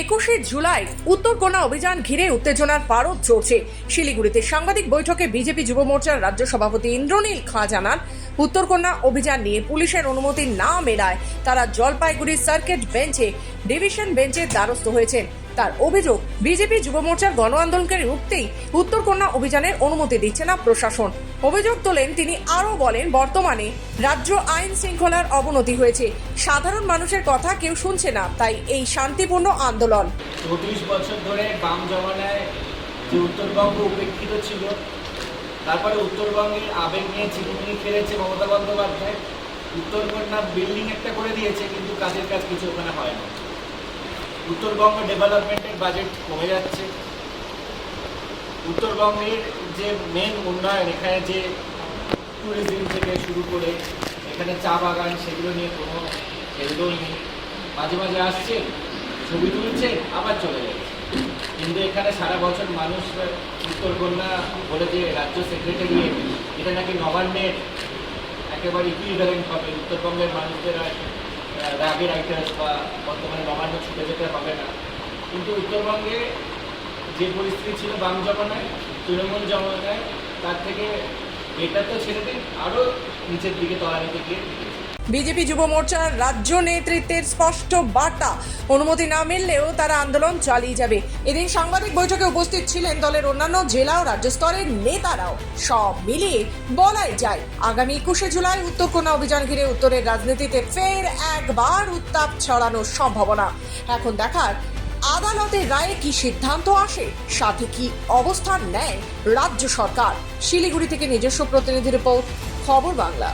একুশে জুলাই উত্তরকোনা অভিযান ঘিরে উত্তেজনার পারদ চড়ছে। শিলিগুড়িতে সাংবাদিক বৈঠকে বিজেপি যুব মোর্চার রাজ্য সভাপতি ইন্দ্রনীল খাঁ জানান উত্তরকন্যা অভিযান নিয়ে পুলিশের অনুমতি না মেলায় তারা জলপাইগুড়ি সার্কিট বেঞ্চে ডিভিশন বেঞ্চের দ্বারস্থ হয়েছেন। তার অভিযোগ, বিজেপি যুব মোর্চার গণ আন্দোলনকে রুখতেই উত্তরকন্যা অভিযানের অনুমতি দিচ্ছে না প্রশাসন। অভিযোগ তোলেন, তিনি আরও বলেন, বর্তমানে রাজ্য আইন শৃঙ্খলার অবনতি হয়েছে। সাধারণ মানুষের কথা কেউ শুনছে না, তাই এই শান্তিপূর্ণ আন্দোলন। বছর ধরে বাম জমানায় যে উত্তরবঙ্গ উপেক্ষিত ছিল, তারপরে উত্তরবঙ্গের আবেগ নিয়ে ফেলেছে মমতা বন্দ্যোপাধ্যায় বিল্ডিং একটা করে দিয়েছে, কিন্তু কাজের কাজ কিছু ওখানে হয় না। উত্তরবঙ্গ ডেভেলপমেন্টের বাজেট কমে যাচ্ছে। উত্তরবঙ্গের যে মেন উন্নয়ন, এখানে যে ট্যুরিজম থেকে শুরু করে এখানে চা বাগান, সেগুলো নিয়ে কোনো হেলদোল নেই। মাঝে মাঝে আসছে ছবি তুলছে আবার চলে যাচ্ছে। কিন্তু এখানে সারা বছর মানুষ উত্তরকন্যা বলে যে রাজ্য সেক্রেটারিয়েট এটা নাকি নবান্নের একেবারে ইকুইভ্যালেন্ট হবে। উত্তরবঙ্গের মানুষদের আর রাইটার্স বা বর্তমানে নবান্ন ছুটে যেতে হবে না। কিন্তু উত্তরবঙ্গে যে পরিস্থিতি ছিল বাম জমানায়, তৃণমূল জমানায়, তার থেকে এটা তো ছেড়ে দিন আরও নিচের দিকে, তলানিতে গিয়ে বিজেপি যুব মোর্চার রাজ্য নেতৃত্বের স্পষ্ট বার্তা। অনুমতি না মিললেও তারা আন্দোলন চালিয়ে যাবে। এদিন সাংবাদিক বৈঠকে উপস্থিত ছিলেন দলের অন্যান্য জেলা ও রাজ্য স্তরের নেতারাও। সব মিলিয়ে বলাই যায়, আগামী একুশে জুলাই উত্তরকন্যা অভিযান ঘিরে উত্তরের রাজনীতিতে ফের একবার উত্তাপ ছড়ানোর সম্ভাবনা। এখন দেখার আদালতের রায়ে কি সিদ্ধান্ত আসে, সাথে কি অবস্থান নেয় রাজ্য সরকার? শিলিগুড়ি থেকে নিজস্ব প্রতিনিধি রিপোর্ট, খবর বাংলা।